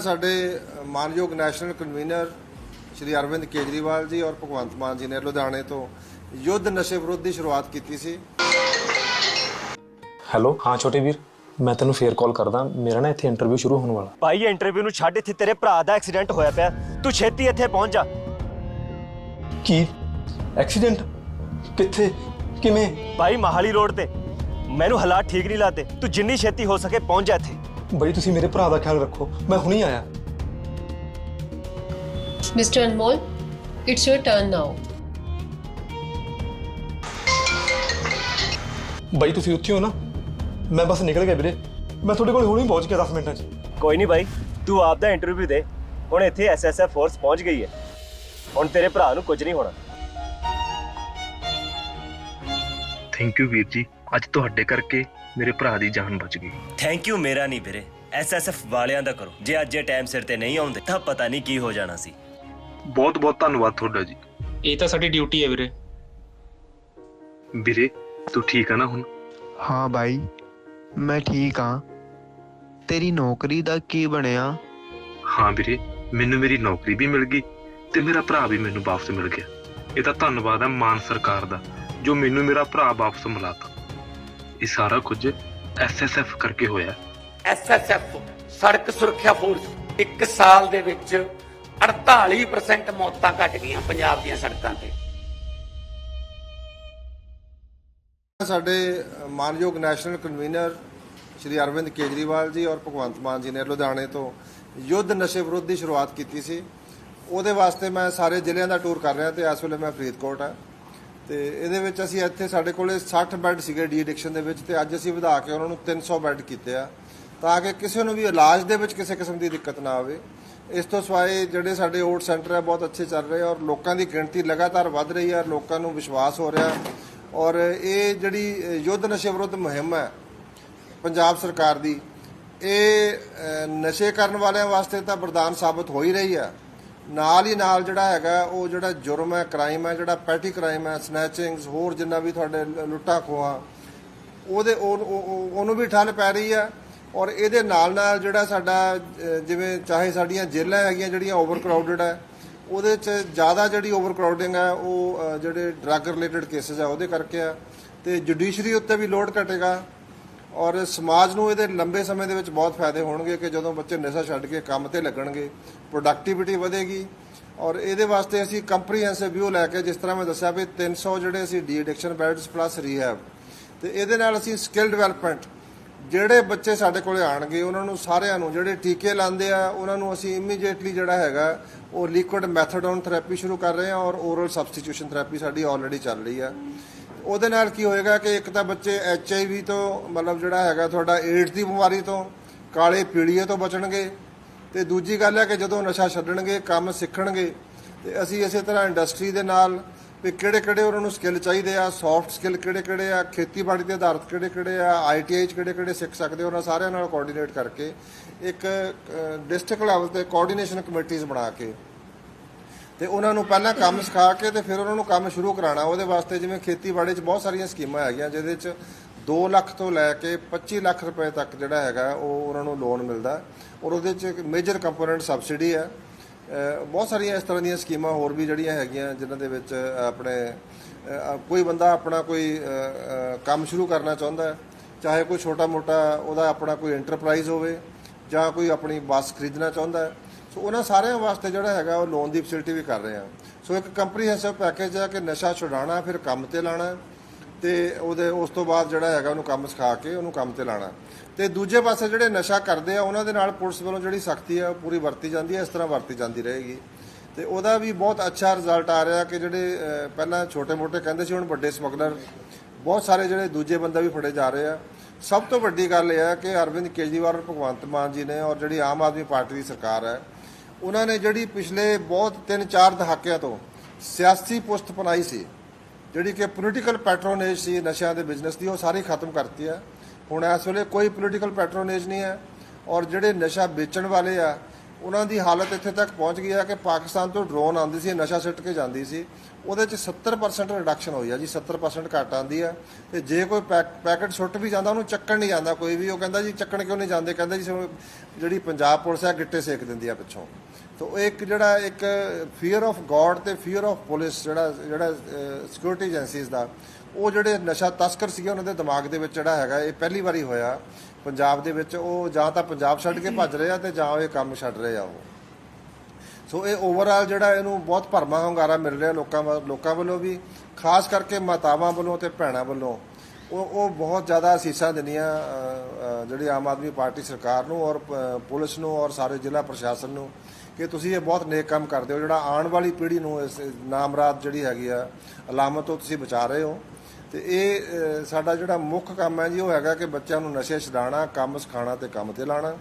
ਸਾਡੇ ਮਾਨਯੋਗ national convener Shri Arvind Kejriwal ji ਔਰ ਭਗਵੰਤ ਮਾਨ ਜੀ ਨੇ ਲੁਧਿਆਣੇ ਤੋਂ ਯੁੱਧ ਨਸ਼ੇ ਵਿਰੁੱਧ ਦੀ ਸ਼ੁਰੂਆਤ ਕੀਤੀ ਸੀ। ਹੈਲੋ ਹਾਂ ਛੋਟੇ ਵੀਰ ਮੈਂ ਤੈਨੂੰ ਫੇਰ ਕਾਲ ਕਰਦਾ। ਮੇਰਾ ਨਾ ਇੱਥੇ ਇੰਟਰਵਿਊ ਸ਼ੁਰੂ ਹੋਣ ਵਾਲਾ। ਭਾਈ ਇੰਟਰਵਿਊ ਨੂੰ ਛੱਡ ਇੱਥੇ ਤੇਰੇ ਭਰਾ ਦਾ ਐਕਸੀਡੈਂਟ ਹੋਇਆ ਪਿਆ। ਤੂੰ ਛੇਤੀ ਇੱਥੇ ਪਹੁੰਚ ਜਾ। ਕੀ? ਐਕਸੀਡੈਂਟ ਕਿੱਥੇ? ਕਿਵੇਂ? ਭਾਈ ਮਹਾਲੀ ਰੋਡ ਤੇ। ਮੈਨੂੰ ਹਾਲਾਤ ਠੀਕ ਨਹੀਂ ਲੱਗਦੇ। ਤੂੰ ਜਿੰਨੀ ਛੇਤੀ ਹੋ ਸਕੇ ਪਹੁੰਚ ਜਾ ਇੱਥੇ। ਬਈ ਤੁਸੀਂ ਮੇਰੇ ਭਰਾ ਦਾ ਖਿਆਲ ਰੱਖੋ ਮੈਂ ਹੁਣੀ ਆਇਆ Mr. Anmol, it's your turn now. ਬਈ ਤੁਸੀਂ ਉੱਥੇ ਹੋ ਨਾ ਮੈਂ ਬਸ ਨਿਕਲ ਗਿਆ ਵੀਰੇ ਮੈਂ ਤੁਹਾਡੇ ਕੋਲ ਹੁਣੀ ਪਹੁੰਚ ਗਿਆ 10 ਮਿੰਟਾਂ 'ਚ ਕੋਈ ਨਹੀਂ ਭਾਈ ਤੂੰ ਆਪ ਦਾ ਇੰਟਰਵਿਊ ਦੇ ਹੁਣ ਇੱਥੇ ਐਸਐਸਐਫ ਫੋਰਸ ਪਹੁੰਚ ਗਈ ਹੈ ਹੁਣ ਤੇਰੇ ਭਰਾ ਨੂੰ ਕੁਝ ਨਹੀਂ ਹੋਣਾ ਥੈਂਕ ਯੂ ਵੀਰ ਜੀ ਅੱਜ ਤੁਹਾਡੇ ਕਰਕੇ ਮੇਰੇ ਭਰਾ ਦੀ ਜਾਨ ਬਚ ਗਈ। ਥੈਂਕ ਯੂ ਮੇਰਾ ਨਹੀਂ ਵੀਰੇ। ਐਸਐਸਐਫ ਵਾਲਿਆਂ ਦਾ ਕਰੋ। ਜੇ ਅੱਜ ਇਹ ਟਾਈਮ ਸਿਰ ਤੇ ਨਹੀਂ ਆਉਂਦੇ ਤਾਂ ਪਤਾ ਨਹੀਂ ਕੀ ਹੋ ਜਾਣਾ ਸੀ। ਬਹੁਤ ਬਹੁਤ ਧੰਨਵਾਦ ਤੁਹਾਡਾ ਜੀ। ਇਹ ਤਾਂ ਸਾਡੀ ਡਿਊਟੀ ਹੈ ਵੀਰੇ। ਵੀਰੇ ਤੂੰ ਠੀਕ ਆ ਨਾ ਹੁਣ? ਹਾਂ ਬਾਈ ਮੈਂ ਠੀਕ ਹਾਂ ਤੇਰੀ ਨੌਕਰੀ ਦਾ ਕੀ ਬਣਿਆ? ਹਾਂ ਵੀਰੇ ਮੈਨੂੰ ਮੇਰੀ ਨੌਕਰੀ ਵੀ ਮਿਲ ਗਈ ਤੇ ਮੇਰਾ ਭਰਾ ਵੀ ਮੈਨੂੰ ਵਾਪਸ ਮਿਲ ਗਿਆ। ਇਹ ਤਾਂ ਧੰਨਵਾਦ ਹੈ ਮਾਨ ਸਰਕਾਰ ਦਾ ਜੋ ਮੈਨੂੰ ਮੇਰਾ ਭਰਾ ਵਾਪਸ ਮਿਲਾਤਾ। ਇਹ ਸਾਰਾ ਕੁਝ ਐਸਐਸਐਫ ਕਰਕੇ ਹੋਇਆ। ਐਸਐਸਐਫ ਸੜਕ ਸੁਰੱਖਿਆ ਫੋਰਸ ਇੱਕ ਸਾਲ ਦੇ ਵਿੱਚ 48% ਮੌਤਾਂ ਘਟ ਗਈਆਂ ਪੰਜਾਬ ਦੀਆਂ ਸੜਕਾਂ ਤੇ। ਸਾਡੇ ਮਾਨਯੋਗ ਨੈਸ਼ਨਲ ਕਨਵੀਨਰ ਸ਼੍ਰੀ ਅਰਵਿੰਦ ਕੇਜਰੀਵਾਲ ਜੀ ਔਰ ਭਗਵੰਤ ਮਾਨ ਜੀ ਨੇ ਲੁਧਿਆਣੇ ਤੋਂ ਯੁੱਧ ਨਸ਼ੇ ਵਿਰੁੱਧ ਦੀ ਸ਼ੁਰੂਆਤ ਕੀਤੀ ਸੀ। ਉਹਦੇ ਵਾਸਤੇ ਮੈਂ ਸਾਰੇ ਜ਼ਿਲ੍ਹਿਆਂ ਦਾ ਟੂਰ ਕਰ ਰਿਹਾ ਤੇ ਇਸ ਵੇਲੇ ਮੈਂ ਫਰੀਦਕੋਟ ਆ ਤੇ ਇਹਦੇ ਵਿੱਚ ਅਸੀਂ ਇੱਥੇ ਸਾਡੇ ਕੋਲੇ 60 ਬੈੱਡ ਸੀਗੇ ਡੀ ਐਡਿਕਸ਼ਨ ਦੇ ਵਿੱਚ ਤੇ ਅੱਜ ਅਸੀਂ ਵਧਾ ਕੇ ਉਹਨਾਂ ਨੂੰ 300 ਬੈੱਡ ਕੀਤੇ ਆ ਤਾਂ ਕਿ ਕਿਸੇ ਨੂੰ ਵੀ ਇਲਾਜ ਦੇ ਵਿੱਚ ਕਿਸੇ ਕਿਸਮ ਦੀ ਦਿੱਕਤ ਨਾ ਆਵੇ। ਇਸ ਤੋਂ ਸਿਵਾਏ ਜਿਹੜੇ ਸਾਡੇ ਓਟ ਸੈਂਟਰ ਆ, ਬਹੁਤ ਅੱਛੇ ਚੱਲ ਰਹੇ ਔਰ ਲੋਕਾਂ ਦੀ ਗਿਣਤੀ ਲਗਾਤਾਰ ਵੱਧ ਰਹੀ ਹੈ ਲੋਕਾਂ ਨੂੰ ਵਿਸ਼ਵਾਸ ਹੋ ਰਿਹਾ। ਔਰ ਇਹ ਜਿਹੜੀ ਯੁੱਧ ਨਸ਼ੇ ਵਿਰੁੱਧ ਮੁਹਿੰਮ ਹੈ ਪੰਜਾਬ ਸਰਕਾਰ ਦੀ, ਇਹ ਨਸ਼ੇ ਕਰਨ ਵਾਲਿਆਂ ਵਾਸਤੇ ਤਾਂ ਵਰਦਾਨ ਸਾਬਤ ਹੋ ਹੀ ਰਹੀ ਹੈ ਨਾਲ ਹੀ ਨਾਲ ਜਿਹੜਾ ਹੈਗਾ, ਉਹ ਜਿਹੜਾ ਜੁਰਮ ਹੈ ਕ੍ਰਾਈਮ ਹੈ, ਜਿਹੜਾ ਪੈਟੀ ਕ੍ਰਾਈਮ ਹੈ ਸਨੈਚਿੰਗਸ ਹੋਰ ਜਿੰਨਾ ਵੀ ਤੁਹਾਡੇ ਲ- ਲੁੱਟਾਂ ਖੋਹਾਂ, ਉਹਦੇ ਉਹਨੂੰ ਵੀ ਠੱਲ ਪੈ ਰਹੀ ਹੈ ਔਰ ਇਹਦੇ ਨਾਲ ਨਾਲ ਜਿਹੜਾ ਸਾਡਾ ਜਿਵੇਂ ਚਾਹੇ ਸਾਡੀਆਂ ਜੇਲ੍ਹਾਂ ਹੈਗੀਆਂ ਜਿਹੜੀਆਂ ਓਵਰ ਕਰਾਊਡਡ ਹੈ, ਉਹਦੇ 'ਚ ਜ਼ਿਆਦਾ ਜਿਹੜੀ ਓਵਰ ਕਰਾਊਡਿੰਗ ਹੈ, ਉਹ ਜਿਹੜੇ ਡਰੱਗ ਰਿਲੇਟਡ ਕੇਸਸ ਹੈ, ਉਹਦੇ ਕਰਕੇ ਆ ਤੇ ਜੁਡੀਸ਼ਰੀ ਉੱਤੇ ਵੀ ਲੋਡ ਘਟੇਗਾ। ਔਰ ਸਮਾਜ ਨੂੰ ਇਹਦੇ ਲੰਬੇ ਸਮੇਂ ਦੇ ਵਿੱਚ ਬਹੁਤ ਫਾਇਦੇ ਹੋਣਗੇ ਕਿ ਜਦੋਂ ਬੱਚੇ ਨਸ਼ਾ ਛੱਡ ਕੇ ਕੰਮ ਤੇ ਲੱਗਣਗੇ ਪ੍ਰੋਡਕਟਿਵਿਟੀ ਵਧੇਗੀ ਔਰ ਇਹਦੇ ਵਾਸਤੇ ਅਸੀਂ ਕੰਪਰੀਹੈਂਸਿਵ ਵਿਊ ਲੈ ਕੇ ਜਿਸ ਤਰ੍ਹਾਂ ਮੈਂ ਦੱਸਿਆ ਵੀ 300 ਜਿਹੜੇ ਅਸੀਂ de addiction beds plus rehab ਤੇ ਇਹਦੇ ਨਾਲ ਅਸੀਂ ਸਕਿੱਲ ਡਿਵੈਲਪਮੈਂਟ ਜਿਹੜੇ ਬੱਚੇ ਸਾਡੇ ਕੋਲੇ ਆਣਗੇ, ਉਹਨਾਂ ਨੂੰ ਸਾਰਿਆਂ ਨੂੰ ਜਿਹੜੇ ਟੀਕੇ ਲਾਉਂਦੇ ਆ, ਉਹਨਾਂ ਨੂੰ ਅਸੀਂ ਇਮੀਡੀਏਟਲੀ ਜਿਹੜਾ ਹੈਗਾ ਉਹ ਲਿਕੁਇਡ ਮੈਥਡੋਨ ਥੈਰੇਪੀ ਸ਼ੁਰੂ ਕਰ ਰਹੇ ਹਾਂ ਔਰ ਓਰਲ ਸਬਸਟੀਟਿਊਸ਼ਨ ਥੈਰੇਪੀ ਸਾਡੀ ਆਲਰੇਡੀ ਚੱਲ ਰਹੀ ਆ। ਉਹਦੇ ਨਾਲ ਕੀ ਹੋਏਗਾ ਕਿ ਇੱਕ ਤਾਂ ਬੱਚੇ ਐਚ ਆਈ ਵੀ ਤੋਂ, ਮਤਲਬ ਜਿਹੜਾ ਹੈਗਾ ਤੁਹਾਡਾ ਏਡਜ਼ ਦੀ ਬਿਮਾਰੀ ਤੋਂ, ਕਾਲੇ ਪੀੜੀਏ ਤੋਂ ਬਚਣਗੇ। ਤੇ ਦੂਜੀ ਗੱਲ ਹੈ ਕਿ ਜਦੋਂ ਨਸ਼ਾ ਛੱਡਣਗੇ, ਕੰਮ ਸਿੱਖਣਗੇ, ਤੇ ਅਸੀਂ ਇਸੇ ਤਰ੍ਹਾਂ ਇੰਡਸਟਰੀ ਦੇ ਨਾਲ ਵੀ ਕਿਹੜੇ ਕਿਹੜੇ ਉਹਨਾਂ ਨੂੰ ਸਕਿੱਲ ਚਾਹੀਦੇ ਆ ਸੌਫਟ ਸਕਿੱਲ ਕਿਹੜੇ ਕਿਹੜੇ ਆ, ਖੇਤੀਬਾੜੀ ਦੇ ਆਧਾਰਿਤ ਕਿਹੜੇ ਕਿਹੜੇ ਆ ਆਈਟੀਆਈ ਚ ਕਿਹੜੇ ਕਿਹੜੇ ਸਿੱਖ ਸਕਦੇ ਉਹਨਾਂ ਸਾਰਿਆਂ ਨਾਲ ਕੋਆਰਡੀਨੇਟ ਕਰਕੇ ਇੱਕ ਡਿਸਟ੍ਰਿਕਟ ਲੈਵਲ ਤੇ ਕੋਆਰਡੀਨੇਸ਼ਨ ਕਮੇਟੀਆਂ ਬਣਾ ਕੇ ਤੇ ਉਹਨਾਂ ਨੂੰ ਪਹਿਲਾਂ ਕੰਮ ਸਿਖਾ ਕੇ ਤੇ ਫਿਰ ਉਹਨਾਂ ਨੂੰ ਕੰਮ ਸ਼ੁਰੂ ਕਰਾਉਣਾ। ਉਹਦੇ ਵਾਸਤੇ ਜਿਵੇਂ ਖੇਤੀਬਾੜੀ 'ਚ ਬਹੁਤ ਸਾਰੀਆਂ ਸਕੀਮਾਂ ਹੈਗੀਆਂ, ਜਿਹਦੇ 'ਚ 2 ਲੱਖ ਤੋਂ ਲੈ ਕੇ 25 ਲੱਖ ਰੁਪਏ ਤੱਕ ਜਿਹੜਾ ਹੈਗਾ, ਉਹ ਉਹਨਾਂ ਨੂੰ ਲੋਨ ਮਿਲਦਾ। ਔਰ ਉਹਦੇ 'ਚ ਇੱਕ ਮੇਜਰ ਕੰਪੋਨੈਂਟ ਸਬਸਿਡੀ ਹੈ। ਬਹੁਤ ਸਾਰੀਆਂ ਇਸ ਤਰ੍ਹਾਂ ਦੀਆਂ ਸਕੀਮਾਂ ਹੋਰ ਵੀ ਜਿਹੜੀਆਂ ਹੈਗੀਆਂ, ਜਿਨ੍ਹਾਂ ਦੇ ਵਿੱਚ ਆਪਣੇ ਕੋਈ ਬੰਦਾ ਆਪਣਾ ਕੋਈ ਕੰਮ ਸ਼ੁਰੂ ਕਰਨਾ ਚਾਹੁੰਦਾ ਹੈ, ਚਾਹੇ ਕੋਈ ਛੋਟਾ ਮੋਟਾ ਉਹਦਾ ਆਪਣਾ ਕੋਈ ਐਂਟਰਪ੍ਰਾਈਜ਼ ਹੋਵੇ ਜਾਂ ਕੋਈ ਆਪਣੀ ਬੱਸ ਖਰੀਦਣਾ ਚਾਹੁੰਦਾ ਹੈ ਸੋ ਉਹਨਾਂ ਸਾਰਿਆਂ ਵਾਸਤੇ ਜਿਹੜਾ ਹੈਗਾ ਉਹ ਲੋਨ ਦੀ ਫੈਸਿਲਿਟੀ ਵੀ ਕਰ ਰਹੇ ਆ। ਸੋ ਇੱਕ ਕੰਪਰੀਹੈਂਸਿਵ ਪੈਕੇਜ ਹੈ ਕਿ ਨਸ਼ਾ ਛੁਡਾਉਣਾ, ਫਿਰ ਕੰਮ ਤੇ ਲਾਣਾ ਤੇ ਉਹਦੇ, ਉਸ ਤੋਂ ਬਾਅਦ ਜਿਹੜਾ ਹੈਗਾ ਉਹਨੂੰ ਕੰਮ ਸਿਖਾ ਕੇ ਉਹਨੂੰ ਕੰਮ ਤੇ ਲਾਣਾ। ਤੇ ਦੂਜੇ ਪਾਸੇ ਜਿਹੜੇ ਨਸ਼ਾ ਕਰਦੇ ਆ, ਉਹਨਾਂ ਦੇ ਨਾਲ ਪੁਲਿਸ ਵੱਲੋਂ ਜਿਹੜੀ ਸਖਤੀ ਆ, ਉਹ ਪੂਰੀ ਵਰਤੀ ਜਾਂਦੀ ਹੈ ਇਸ ਤਰ੍ਹਾਂ ਵਰਤੀ ਜਾਂਦੀ ਰਹੇਗੀ। ਤੇ ਉਹਦਾ ਵੀ ਬਹੁਤ ਅੱਛਾ ਰਿਜ਼ਲਟ ਆ ਰਿਹਾ ਕਿ ਜਿਹੜੇ ਪਹਿਲਾਂ ਛੋਟੇ-ਮੋਟੇ ਕਹਿੰਦੇ ਸੀ, ਹੁਣ ਵੱਡੇ ਸਮਗਲਰ, ਬਹੁਤ ਸਾਰੇ ਜਿਹੜੇ ਦੂਜੇ ਬੰਦੇ ਵੀ ਫੜੇ ਜਾ ਰਹੇ ਆ। ਸਭ ਤੋਂ ਵੱਡੀ ਗੱਲ ਇਹ ਹੈ ਕਿ ਅਰਵਿੰਦ ਕੇਜਰੀਵਾਲ ਔਰ ਭਗਵੰਤ ਮਾਨ ਜੀ ਨੇ ਔਰ ਜਿਹੜੀ ਆਮ ਆਦਮੀ ਪਾਰਟੀ ਦੀ ਸਰਕਾਰ ਹੈ ਉਹਨਾਂ ਨੇ ਜਿਹੜੀ ਪਿਛਲੇ ਬਹੁਤ 3-4 ਦਹਾਕਿਆਂ ਤੋਂ ਸਿਆਸੀ ਪੁਸਤ ਪਨਾਈ ਸੀ, ਜਿਹੜੀ ਕਿ ਪੋਲੀਟੀਕਲ ਪੈਟਰੋਨੇਜ ਸੀ ਨਸ਼ਿਆਂ ਦੇ ਬਿਜ਼ਨਸ ਦੀ, ਉਹ ਸਾਰੀ ਖਤਮ ਕਰਤੀ ਹੈ ਹੁਣ ਇਸ ਵੇਲੇ ਕੋਈ ਪੋਲੀਟੀਕਲ ਪੈਟਰੋਨੇਜ ਨਹੀਂ ਹੈ ਔਰ ਜਿਹੜੇ ਨਸ਼ਾ ਵੇਚਣ ਵਾਲੇ ਆ, ਉਹਨਾਂ ਦੀ ਹਾਲਤ ਇੱਥੇ ਤੱਕ ਪਹੁੰਚ ਗਈ ਆ ਕਿ ਪਾਕਿਸਤਾਨ ਤੋਂ ਡਰੋਨ ਆਉਂਦੀ ਸੀ, ਨਸ਼ਾ ਸਿੱਟ ਕੇ ਜਾਂਦੀ ਸੀ। ਉਹਦੇ ਚ 70% ਰਿਡਕਸ਼ਨ ਹੋਈ ਆ ਜੀ 70% ਘਟ ਆਂਦੀ ਆ। ਤੇ ਜੇ ਕੋਈ ਪੈਕ- ਪੈਕਟ ਸੁੱਟ ਵੀ ਜਾਂਦਾ, ਉਹਨੂੰ ਚੱਕਣ ਨਹੀਂ ਜਾਂਦਾ ਕੋਈ ਵੀ। ਉਹ ਕਹਿੰਦਾ ਜੀ, ਚੱਕਣ ਕਿਉਂ ਨਹੀਂ ਜਾਂਦੇ? ਕਹਿੰਦਾ ਜੀ ਜਿਹੜੀ ਪੰਜਾਬ ਪੁਲਿਸ ਆ, ਗਿੱਟੇ ਸੇਕ ਦਿੰਦੀ ਆ ਪਿੱਛੋਂ। ਤੋ ਉਹ ਇੱਕ ਜਿਹੜਾ ਇੱਕ ਫੀਅਰ ਆਫ ਗੋਡ ਤੇ ਫੀਅਰ ਆਫ ਪੁਲਿਸ ਜਿਹੜਾ ਜਿਹੜਾ ਸਿਕਿਉਰਿਟੀ ਏਜੰਸੀਜ਼ ਦਾ, ਉਹ ਜਿਹੜੇ ਨਸ਼ਾ ਤਸਕਰ ਸੀਗੇ, ਉਹਨਾਂ ਦੇ ਦਿਮਾਗ ਦੇ ਵਿੱਚ ਜਿਹੜਾ ਹੈਗਾ, ਇਹ ਪਹਿਲੀ ਵਾਰੀ ਹੋਇਆ ਪੰਜਾਬ ਦੇ ਵਿੱਚ। ਉਹ ਜਾਂ ਤਾਂ ਪੰਜਾਬ ਛੱਡ ਕੇ ਭੱਜ ਰਹੇ ਆ ਤੇ ਜਾਂ ਉਹ ਇਹ ਕੰਮ ਛੱਡ ਰਹੇ ਆ ਉਹ। ਸੋ ਇਹ ਓਵਰਆਲ ਜਿਹੜਾ ਇਹਨੂੰ ਬਹੁਤ ਭਰਮਾ ਹੁੰਗਾਰਾ ਮਿਲ ਰਿਹਾ ਲੋਕਾਂ ਵੱਲ- ਲੋਕਾਂ ਵੱਲੋਂ ਵੀ, ਖਾਸ ਕਰਕੇ ਮਾਤਾਵਾਂ ਵੱਲੋਂ ਤੇ ਭੈਣਾਂ ਵੱਲੋਂ। ਉਹ ਉਹ ਬਹੁਤ ਜ਼ਿਆਦਾ ਅਸੀਸਾਂ ਦਿੰਦੀਆਂ ਜਿਹੜੀ ਆਮ ਆਦਮੀ ਪਾਰਟੀ ਸਰਕਾਰ ਨੂੰ ਔਰ ਪੁਲਿਸ ਨੂੰ ਔਰ ਸਾਰੇ ਜ਼ਿਲ੍ਹਾ ਪ੍ਰਸ਼ਾਸਨ ਨੂੰ। ਕਿ ਤੁਸੀਂ ਇਹ ਬਹੁਤ ਨੇਕ ਕੰਮ ਕਰਦੇ ਹੋ। ਜਿਹੜਾ ਆਉਣ ਵਾਲੀ ਪੀੜ੍ਹੀ ਨੂੰ ਇਸ ਨਾਮਰਾਦ ਜਿਹੜੀ ਹੈਗੀ ਆ, ਅਲਾਮਤ ਤੋਂ ਤੁਸੀਂ ਬਚਾ ਰਹੇ ਹੋ। ਤੇ ਇਹ ਸਾਡਾ ਜਿਹੜਾ ਮੁੱਖ ਕੰਮ ਹੈ ਜੀ, ਉਹ ਹੈਗਾ ਕਿ ਬੱਚਿਆਂ ਨੂੰ ਨਸ਼ੇ ਛਡਾਉਣਾ, ਕੰਮ ਸਿਖਾਉਣਾ ਤੇ ਕੰਮ ਤੇ ਲਾਣਾ